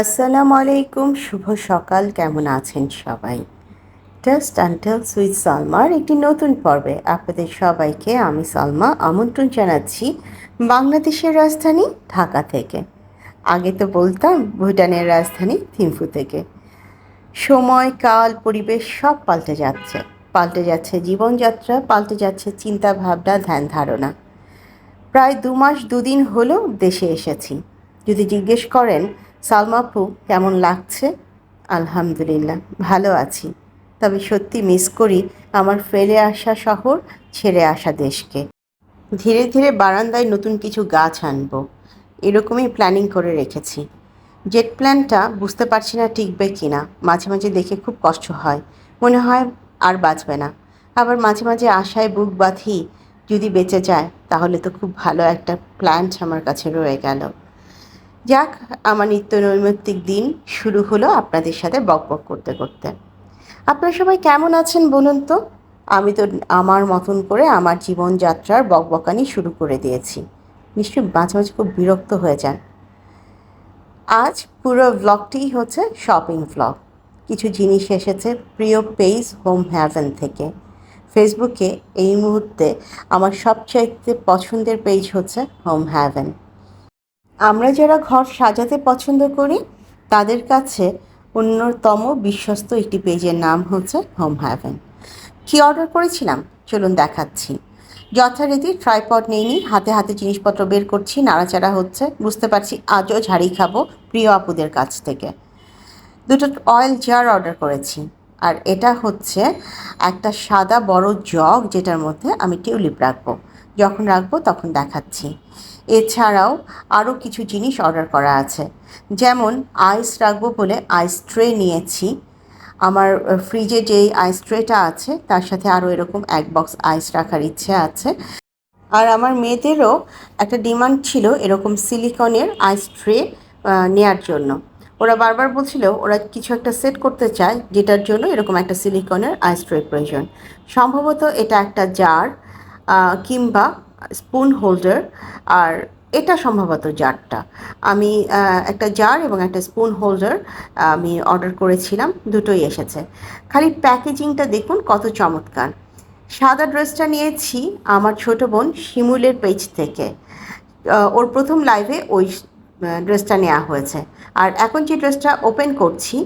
আসসালামু আলাইকুম, শুভ সকাল, কেমন আছেন সবাই? জাস্ট আনটেল সুইট সালমার একটি নতুন পর্বে আপনাদের সবাইকে আমি সালমা আমন্ত্রণ জানাচ্ছি বাংলাদেশের রাজধানী ঢাকা থেকে। আগে তো বলতাম, ভুটানের রাজধানী থিম্ফু থেকে। সময়, কাল, পরিবেশ সব পাল্টে যাচ্ছে। পাল্টে যাচ্ছে জীবনযাত্রা, পাল্টে যাচ্ছে চিন্তা ভাবনা ধ্যান ধারণা। প্রায় দু মাস, দুদিন হলো দেশে এসেছি। যদি জিজ্ঞেস করেন সালমাপু কেমন লাগছে? আলহামদুলিল্লাহ, ভালো আছি। তবে সত্যি মিস করি আমার ফেলে আসা শহর, ছেড়ে আসা দেশকে। ধীরে ধীরে বারান্দায় নতুন কিছু গাছ আনব। এরকমই প্ল্যানিং করে রেখেছি। জেট প্ল্যানটা বুঝতে পারছি না টিকবে কি না মাঝে মাঝে দেখে খুব কষ্ট হয়। মনে হয় আর বাঁচবে না। আবার মাঝে মাঝে আশায় বুক বাঁধি যদি বেঁচে যায়, তাহলে তো খুব ভালো একটা প্ল্যান্ট আমার কাছে রয়ে গেল। যাক, আমার নিত্য নৈমিত্তিক দিন শুরু হলো আপনাদের সাথে বকবক করতে করতে। আপনারা সবাই কেমন আছেন বলুন তো? আমি তো আমার মতন করে আমার জীবনযাত্রার বকবকানি শুরু করে দিয়েছি। নিশ্চয়ই মাঝে মাঝে খুব বিরক্ত হয়ে যান। আজ পুরো ভ্লগটিই হচ্ছে শপিং ভ্লগ কিছু জিনিস এসেছে প্রিয় পেজ হোম হ্যাভেন থেকে। ফেসবুকে এই মুহূর্তে আমার সবচাইতে পছন্দের পেজ হচ্ছে হোম হ্যাভেন। আমরা যারা ঘর সাজাতে পছন্দ করি, তাদের কাছে অন্যতম বিশ্বস্ত একটি পেজের নাম হচ্ছে হোম হ্যাভেন কী অর্ডার করেছিলাম? চলুন দেখাচ্ছি। যথারীতি ট্রাইপড নিইনি হাতে হাতে জিনিসপত্র বের করছি, নাড়াচাড়া হচ্ছে, বুঝতে পারছি আজও ঝাড়ি খাব প্রিয় আপুদের কাছ থেকে। দুটো অয়েল জার অর্ডার করেছি, আর এটা হচ্ছে একটা সাদা বড় জগ যেটার মধ্যে আমি টিউলিপ রাখব। যখন রাখব তখন দেখাচ্ছি। এছাড়াও আরও কিছু জিনিস অর্ডার করা আছে। যেমন আইস রাখব বলে আইস ট্রে নিয়েছি। আমার ফ্রিজে যেই আইস ট্রেটা আছে, তার সাথে আরও এরকম এক বক্স আইস রাখার ইচ্ছে আছে। আর আমার মেয়েদেরও একটা ডিমান্ড ছিল এরকম সিলিকনের আইস ট্রে নেয়ার জন্য। ওরা বারবার বলছিল, ওরা কিছু একটা সেট করতে চায়, যেটার জন্য এরকম একটা সিলিকনের আইস ট্রে প্রয়োজন। সম্ভবত এটা একটা জার কিংবা স্পুন হোল্ডার আর এটা সম্ভবত জারটা। আমি একটা জার এবং একটা স্পুন হোল্ডার আমি অর্ডার করেছিলাম, দুটোই এসেছে। খালি প্যাকেজিংটা দেখুন কত চমৎকার। সাদা ড্রেসটা নিয়েছি আমার ছোট বোন শিমুলের পেজ থেকে। ওর প্রথম লাইভে ওই ড্রেসটা নেওয়া হয়েছে। আর এখন যে ড্রেসটা ওপেন করছি,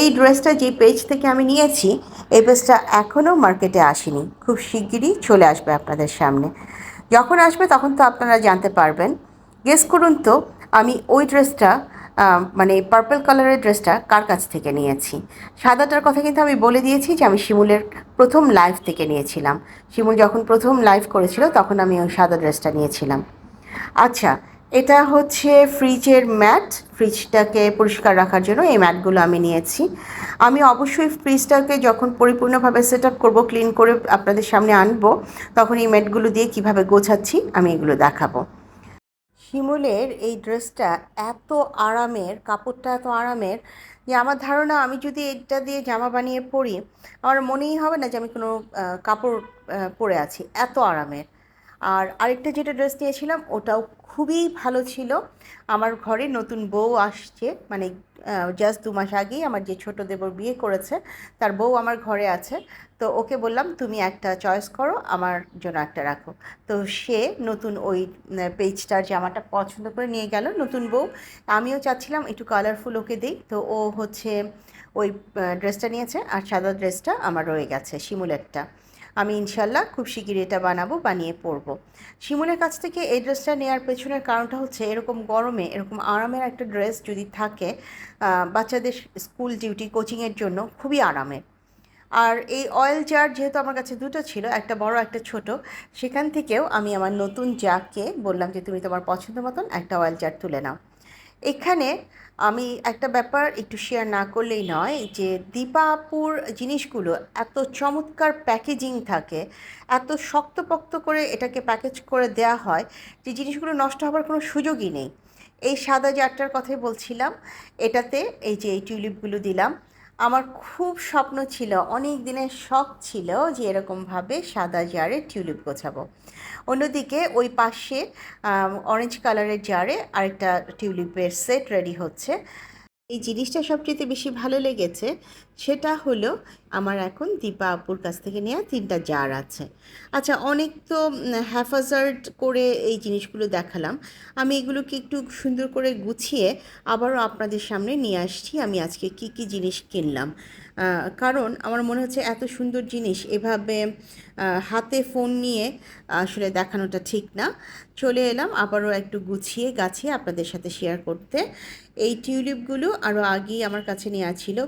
এই ড্রেসটা যে পেজ থেকে আমি নিয়েছি, এই পেজটা এখনও মার্কেটে আসেনি। খুব শিগগিরই চলে আসবে আপনাদের সামনে। যখন আসবে তখন তো আপনারা জানতে পারবেন। গেস করুন তো, আমি ওই ড্রেসটা মানে পার্পল কালারের ড্রেসটা কার কাছ থেকে নিয়েছি? সাদাটার কথা কিন্তু আমি বলে দিয়েছি যে আমি শিমুলের প্রথম লাইফ থেকে নিয়েছিলাম। শিমুল যখন প্রথম লাইভ করেছিল তখন আমি ওই সাদা ড্রেসটা নিয়েছিলাম। আচ্ছা এটা হচ্ছে ফ্রিজের ম্যাট ফ্রিজটাকে পরিষ্কার রাখার জন্য এই ম্যাটগুলো আমি নিয়েছি। আমি অবশ্যই ফ্রিজটাকে যখন পরিপূর্ণভাবে সেট আপ করব ক্লিন করে আপনাদের সামনে আনব, তখন এই ম্যাটগুলো দিয়ে কীভাবে গোছাচ্ছি আমি এগুলো দেখাবো। শিমুলের এই ড্রেসটা এত আরামের, কাপড়টা এত আরামের যে আমার ধারণা আমি যদি এটা দিয়ে জামা বানিয়ে পরি, আমার মনেই হবে না যে আমি কোনো কাপড় পরে আছি। এত আরামের। আর আরেকটা যেটা ড্রেস নিয়েছিলাম, ওটাও খুবই ভালো ছিল। আমার ঘরে নতুন বউ আসছে মানে জাস্ট দু মাস আগেই আমার যে ছোটো দেবর বিয়ে করেছে, তার বউ আমার ঘরে আছে। তো ওকে বললাম, তুমি একটা চয়েস করো, আমার জন্য একটা রাখো। তো সে নতুন ওই পেজটার জামাটা পছন্দ করে নিয়ে গেল নতুন বউ। আমিও চাচ্ছিলাম একটু কালারফুল ওকে দিই। তো ও হচ্ছে ওই ড্রেসটা নিয়েছে, আর সাদা ড্রেসটা আমার রয়ে গেছে, শিমুলেরটা। আমি ইনশাল্লাহ খুব শিগগিরই এটা বানাবো, বানিয়ে পরবো। শিমুলের কাছ থেকে এই ড্রেসটা নেওয়ার পেছনের কারণটা হচ্ছে এরকম গরমে, এরকম আরামের একটা ড্রেস যদি থাকে বাচ্চাদের স্কুল ডিউটি কোচিংয়ের জন্য খুবই আরামের আর এই অয়েল জার যেহেতু আমার কাছে দুটো ছিল, একটা বড়, একটা ছোট, সেখান থেকেও আমি আমার নতুন জাকে বললাম যে তুমি তোমার পছন্দ মতন একটা অয়েল জার তুলে নাও। এখানে আমি একটা ব্যাপার একটু শেয়ার না করলেই নয় যে দীপাপুর জিনিসগুলো এত চমৎকার প্যাকেজিং থাকে, এত শক্তপক্ত করে এটাকে প্যাকেজ করে দেয়া হয় যে জিনিসগুলো নষ্ট হবার কোনো সুযোগই নেই। এই সাদা জারটার কথাই বলছিলাম, এটাতে এই যে এই টিউলিপগুলো দিলাম আমার খুব স্বপ্ন ছিল, অনেক দিনের শখ ছিল যে এরকমভাবে সাদা জারে টিউলিপ গোছাবো। অন্যদিকে ওই পাশে অরেঞ্জ কালারের জারে আরেকটা টিউলিপের সেট রেডি হচ্ছে। এই জিনিসটা সবচেয়ে বেশি ভালো লেগেছে, সেটা হলো আমার এখন দীপা আপুর কাছ থেকে নেওয়া তিনটা জার আছে। আচ্ছা অনেক তো হ্যাফাজার্ড করে এই জিনিসগুলো দেখালাম। আমি এগুলোকে একটু সুন্দর করে গুছিয়ে আবারও আপনাদের সামনে নিয়ে আসছি। আমি আজকে কি কি জিনিস কিনলাম। কারণ আমার মনে হচ্ছে এত সুন্দর জিনিস এভাবে হাতে ফোন নিয়ে আসলে দেখানোটা ঠিক না। চলে এলাম, আবারও একটু গুছিয়ে গাছিয়ে আপনাদের সাথে শেয়ার করতে। এই টিউলিপগুলো আরও আগেই আমার কাছে নেওয়া ছিল।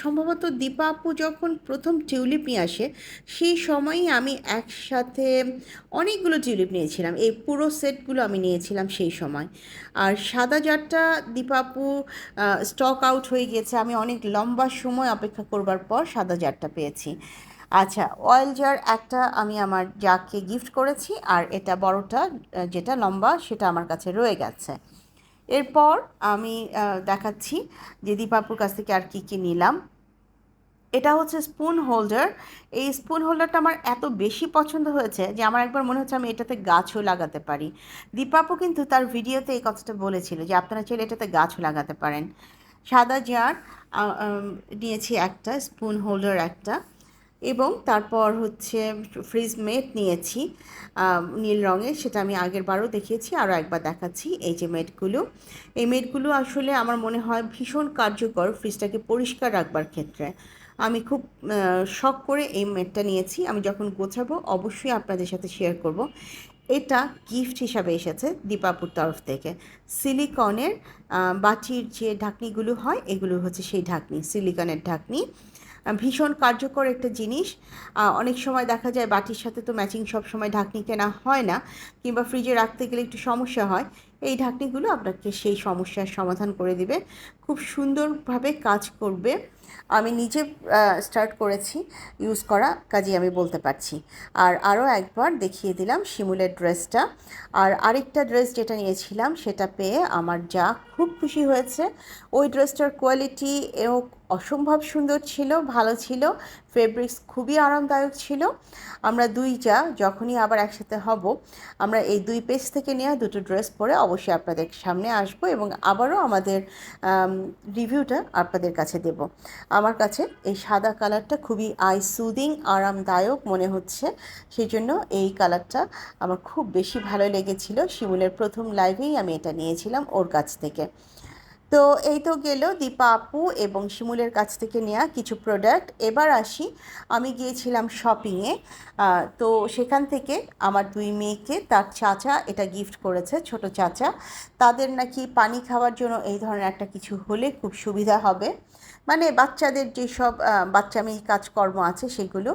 সম্ভবত দীপা আপু যখন প্রথম টিউলিপ নিয়ে আসে, সেই সময়ই আমি একসাথে অনেকগুলো টিউলিপ নিয়েছিলাম। এই পুরো সেটগুলো আমি নিয়েছিলাম সেই সময়। আর সাদা জারটা দীপা আপু স্টক আউট হয়ে গিয়েছে। আমি অনেক লম্বা সময় অপেক্ষা করবার পর সাদা জারটা পেয়েছি। আচ্ছা অয়েল জার একটা আমি আমার যাকে গিফট করেছি, আর এটা বড়টা যেটা লম্বা, সেটা আমার কাছে রয়ে গেছে। এরপর আমি দেখাচ্ছি যে দীপাপুর কাছ থেকে আর কী কী নিলাম। এটা হচ্ছে স্পুন হোল্ডার এই স্পুন হোল্ডারটা আমার এত বেশি পছন্দ হয়েছে যে আমার একবার মনে হচ্ছে আমি এটাতে গাছও লাগাতে পারি। দীপাপু কিন্তু তার ভিডিওতে এই কথাটা বলেছিল যে আপনারা চাইলে এটাতে গাছও লাগাতে পারেন। সাদা জার নিয়েছি একটা স্পুন হোল্ডার একটা। এবং তারপর হচ্ছে ফ্রিজ মেট নিয়েছি। নীল রঙের সেটা আমি আগের বারও দেখিয়েছি, আরও একবার দেখাচ্ছি এই যে মেটগুলো এই মেটগুলো আসলে আমার মনে হয় ভীষণ কার্যকর ফ্রিজটাকে পরিষ্কার রাখবার ক্ষেত্রে। আমি খুব শখ করে এই মেটটা নিয়েছি। আমি যখন গোছাবো অবশ্যই আপনাদের সাথে শেয়ার করব। এটা গিফট হিসাবে এসেছে দীপাপুর তরফ থেকে। সিলিকনের বাটির যে ঢাকনিগুলো হয়, এগুলো হচ্ছে সেই ঢাকনি সিলিকনের ঢাকনি। ভীষণ কার্যকর একটা জিনিস। অনেক সময় দেখা যায় বাটির সাথে তো ম্যাচিং সব সময় ঢাকনি কেনা হয় না, কিংবা ফ্রিজে রাখতে গেলে একটু সমস্যা হয়, এই ঢাকনিগুলো আপনাকে সেই সমস্যার সমাধান করে দিবে। খুব সুন্দরভাবে কাজ করবে। আমি নিজে স্টার্ট করেছি ইউজ করা কাজে আমি বলতে পারছি। আর আরও একবার দেখিয়ে দিলাম শিমুলের ড্রেসটা আর আরেকটা ড্রেস যেটা নিয়েছিলাম, সেটা পেয়ে আমার যা খুব খুশি হয়েছে। ওই ড্রেসটার কোয়ালিটি এও অসম্ভব সুন্দর ছিল, ভালো ছিল ফেব্রিক্স খুবই আরামদায়ক ছিল। আমরা দুই যা যখনই আবার একসাথে হব, আমরা এই দুই পেজ থেকে নেওয়া দুটো ড্রেস পরে অবশ্যই আপনাদের সামনে আসব এবং আবারও আমাদের রিভিউটা আপনাদের কাছে দেব। আমার কাছে এই সাদা কালারটা খুবই আই সুদিং আরামদায়ক মনে হচ্ছে। সেই জন্য এই কালারটা আমার খুব বেশি ভালো লেগেছিল। শিমুলের প্রথম লাইভেই আমি এটা নিয়েছিলাম ওর কাছ থেকে। তো এই তো গেল দীপা আপু এবং শিমুলের কাছ থেকে নেওয়া কিছু প্রোডাক্ট এবার আসি, আমি গিয়েছিলাম শপিংয়ে তো সেখান থেকে আমার দুই মেয়েকে, তার চাচা এটা গিফট করেছে, ছোট চাচা। তাদের নাকি পানি খাওয়ার জন্য এই ধরনের একটা কিছু হলে খুব সুবিধা হবে। মানে বাচ্চাদের যেসব বাচ্চামি কাজকর্ম আছে সেগুলো।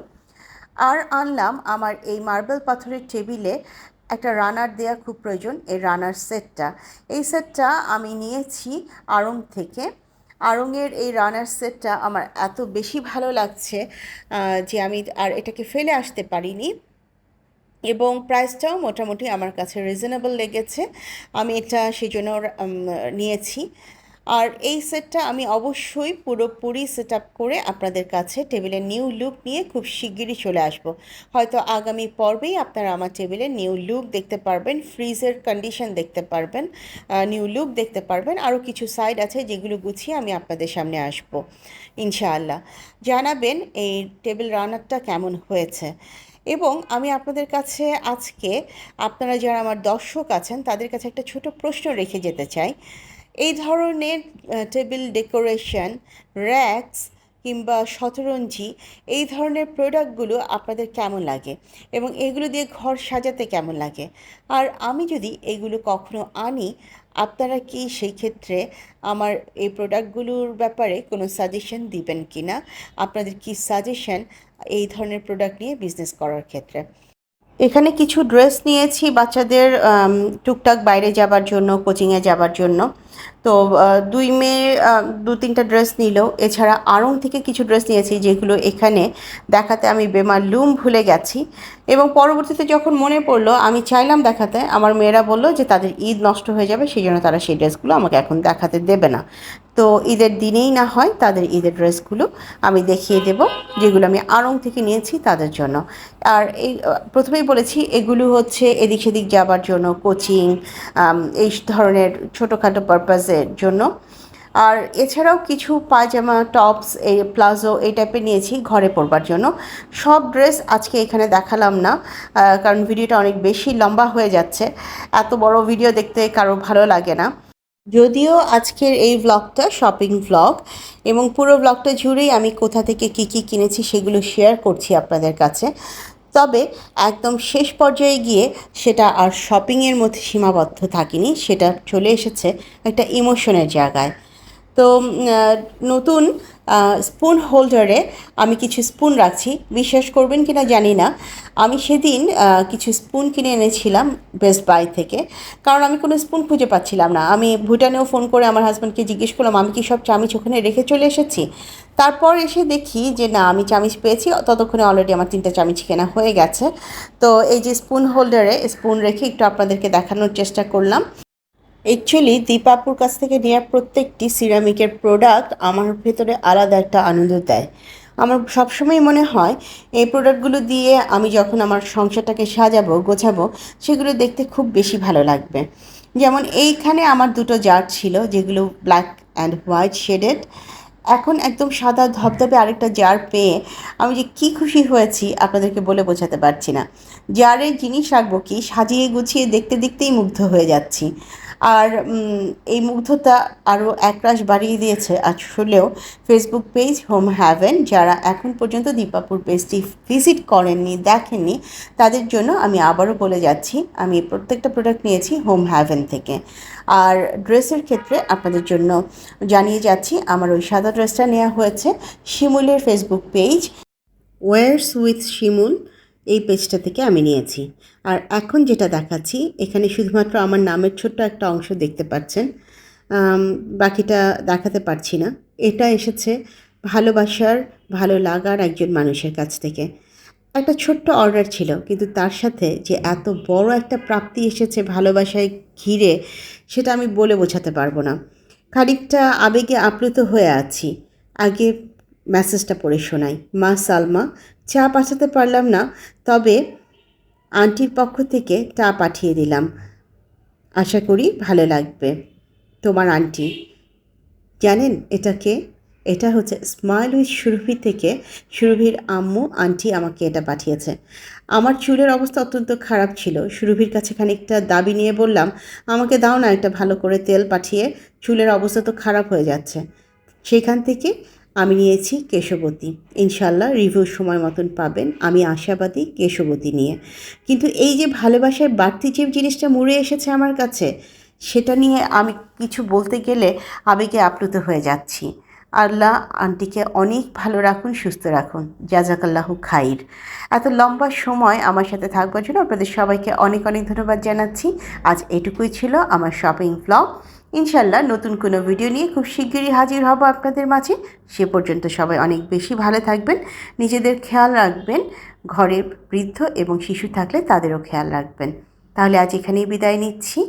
আর আনলাম আমার এই মার্বেল পাথরের টেবিলে একটা রানার দেওয়া খুব প্রয়োজন, এই রানার সেটটা এই সেটটা আমি নিয়েছি আড়ং থেকে। আড়ংয়ের এই রানার সেটটা আমার এত বেশি ভালো লাগছে যে আমি আর এটাকে ফেলে আসতে পারিনি। এবং প্রাইসটাও মোটামুটি আমার কাছে রিজনেবল লেগেছে। আমি এটা সেই জন্য নিয়েছি। আর এই সেটটা আমি অবশ্যই পুরোপুরি সেট আপ করে আপনাদের কাছে টেবিলের নিউ লুক নিয়ে খুব শিগগিরই চলে আসব। হয়তো আগামী পর্বেই আপনারা আমার টেবিলের নিউ লুক দেখতে পারবেন ফ্রিজের কন্ডিশন দেখতে পারবেন নিউ লুক দেখতে পারবেন, আরও কিছু সাইড আছে যেগুলো গুছিয়ে আমি আপনাদের সামনে আসব, ইনশাআল্লাহ। জানাবেন এই টেবিল রানারটা কেমন হয়েছে। এবং আমি আপনাদের কাছে আজকে, আপনারা যারা আমার দর্শক আছেন, তাদের কাছে একটা ছোট প্রশ্ন রেখে যেতে চাই। এই ধরনের টেবিল ডেকোরেশন র্যাক্স কিংবা শতরঞ্জি, এই ধরনের প্রোডাক্টগুলো আপনাদের কেমন লাগে? এবং এগুলো দিয়ে ঘর সাজাতে কেমন লাগে? আর আমি যদি এগুলো কখনো আনি, আপনারা কি সেই ক্ষেত্রে আমার এই প্রোডাক্টগুলোর ব্যাপারে কোনো সাজেশন দিবেন কি না আপনাদের কি সাজেশন এই ধরনের প্রোডাক্ট নিয়ে বিজনেস করার ক্ষেত্রে? এখানে কিছু ড্রেস নিয়েছি বাচ্চাদের টুকটাক বাইরে যাবার জন্য কোচিংয়ে যাবার জন্য। তো দুই মেয়ে দু তিনটা ড্রেস নিল এছাড়া আড়ং থেকে কিছু ড্রেস নিয়েছি যেগুলো এখানে দেখাতে আমি বেমালুম ভুলে গেছি। এবং পরবর্তীতে যখন মনে পড়ল, আমি চাইলাম দেখাতে, আমার মেয়েরা বলল যে তাদের ঈদ নষ্ট হয়ে যাবে সেই জন্য তারা সেই ড্রেসগুলো আমাকে এখন দেখাতে দেবে না। তো, ঈদের দিনেই না হয় তাদের ঈদের ড্রেসগুলো আমি দেখিয়ে দেব, যেগুলো আমি আড়ং থেকে নিয়েছি তাদের জন্য। আর এই প্রথমেই বলেছি, এগুলো হচ্ছে এদিক সেদিক যাবার জন্য কোচিং এই ধরনের ছোটোখাটো পারপাসের জন্য। আর এছাড়াও কিছু পায়জামা টপস এই প্লাজো এই টাইপের নিয়েছি ঘরে পরবার জন্য। সব ড্রেস আজকে এখানে দেখালাম না কারণ ভিডিওটা অনেক বেশি লম্বা হয়ে যাচ্ছে। এত বড় ভিডিও দেখতে কারও ভালো লাগে না। যদিও আজকের এই ব্লগটা শপিং ব্লগ এবং পুরো ব্লগটা জুড়েই আমি কোথা থেকে কী কী কিনেছি সেগুলো শেয়ার করছি আপনাদের কাছে। তবে একদম শেষ পর্যায়ে গিয়ে সেটা আর শপিংয়ের মধ্যে সীমাবদ্ধ থাকেনি, সেটা চলে এসেছে একটা ইমোশনের জায়গায়। তো নতুন স্পুন হোল্ডারে আমি কিছু স্পুন রাখছি। বিশ্বাস করবেন কি না জানি না। আমি সেদিন কিছু স্পুন কিনে এনেছিলাম বেস্ট বাই থেকে। কারণ আমি কোনো স্পুন খুঁজে পাচ্ছিলাম না। আমি ভুটানেও ফোন করে আমার হাজব্যান্ডকে জিজ্ঞেস করলাম, আমি কি সব চামিচ ওখানে রেখে চলে এসেছি? তারপর এসে দেখি যে, না, আমি চামিচ পেয়েছি। ততক্ষণে অলরেডি আমার তিনটা চামিচ কেনা হয়ে গেছে। তো এই যে স্পুন হোল্ডারে স্পুন রেখে একটু আপনাদেরকে দেখানোর চেষ্টা করলাম। অ্যাকচুয়ালি দীপাপুর কাছ থেকে নেওয়া প্রত্যেকটি সিরামিকের প্রোডাক্ট আমার ভেতরে আলাদা একটা আনন্দ দেয়। আমার সবসময় মনে হয়, এই প্রোডাক্টগুলো দিয়ে আমি যখন আমার সংসারটাকে সাজাবো, গোছাবো, সেগুলো দেখতে খুব বেশি ভালো লাগবে। যেমন এইখানে আমার দুটো জার ছিল, যেগুলো ব্ল্যাক অ্যান্ড হোয়াইট শেডেড এখন একদম সাদা ধবধবে আরেকটা জার পেয়ে আমি যে কী খুশি হয়েছি, আপনাদেরকে বলে বোঝাতে পারছি না। জারে জিনিস রাখব কি? সাজিয়ে গুছিয়ে দেখতে দেখতেই মুগ্ধ হয়ে যাচ্ছি। আর এই মুগ্ধতা আরও একরাশ বাড়িয়ে দিয়েছে। আসলেও ফেসবুক পেজ হোম হ্যাভেন যারা এখন পর্যন্ত দীপাপুর পেজটি ভিজিট করেননি, দেখেননি, তাদের জন্য আমি আবারও বলে যাচ্ছি, আমি প্রত্যেকটা প্রোডাক্ট নিয়েছি হোম হ্যাভেন থেকে। আর ড্রেসের ক্ষেত্রে আপনাদের জন্য জানিয়ে যাচ্ছি, আমার ওই সাদা ড্রেসটা নেওয়া হয়েছে শিমুলের Facebook page wars with Shimul এই পেজটা থেকে আমি নিয়েছি। আর এখন যেটা দেখাচ্ছি, এখানে শুধুমাত্র আমার নামের ছোট্ট একটা অংশ দেখতে পাচ্ছেন। বাকিটা দেখাতে পারছি না। এটা এসেছে ভালোবাসার, ভালো লাগার একজন মানুষের কাছ থেকে। একটা ছোট্ট অর্ডার ছিল, কিন্তু তার সাথে যে এত বড় একটা প্রাপ্তি এসেছে ভালোবাসায় ঘিরে, সেটা আমি বলে বোঝাতে পারব না। খানিকটা আবেগে আপ্লুত হয়ে আছি। আগে মেসেজটা পড়ে শোনাই। মা সালমা, চা পাঠাতে পারলাম না, তবে আন্টির পক্ষ থেকে চা পাঠিয়ে দিলাম। আশা করি ভালো লাগবে। তোমার আন্টি। জানেন এটাকে, এটা হচ্ছে স্মাইল উইথ সুরভি থেকে সুরভির আম্মু, আন্টি আমাকে এটা পাঠিয়েছে। আমার চুলের অবস্থা অত্যন্ত খারাপ ছিল। সুরভির কাছে খানিকটা দাবি নিয়ে বললাম, আমাকে দাও না, একটা ভালো করে তেল পাঠিয়ে, চুলের অবস্থা তো খারাপ হয়ে যাচ্ছে। সেখান থেকে আমি নিয়েছি কেশবতী। ইনশাল্লাহ রিভিউ সময় মতন পাবেন। আমি আশাবাদী কেশবতী নিয়ে। কিন্তু এই যে ভালোবাসার বাড়তি যে জিনিসটা মুড়ে এসেছে আমার কাছে, সেটা নিয়ে আমি কিছু বলতে গেলে আবেগে আপ্লুত হয়ে যাচ্ছি। আল্লাহ আন্টিকে অনেক ভালো রাখুন, সুস্থ রাখুন। জাজাকাল্লাহু খাইর। এত লম্বা সময় আমার সাথে থাকবার জন্য আপনাদের সবাইকে অনেক অনেক ধন্যবাদ জানাচ্ছি। আজ এটুকুই ছিল আমার শপিং ব্লগ ইনশাল্লাহ নতুন কোনো ভিডিও নিয়ে খুব শিগগিরই হাজির হব আপনাদের মাঝে। সে পর্যন্ত সবাই অনেক বেশি ভালো থাকবেন, নিজেদের খেয়াল রাখবেন, ঘরে বৃদ্ধ এবং শিশু থাকলে তাদেরও খেয়াল রাখবেন। তাহলে আজ এখানেই বিদায় নিচ্ছি,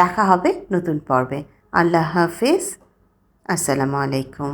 দেখা হবে নতুন পর্বে। আল্লাহ হাফিজ, আসসালামু আলাইকুম।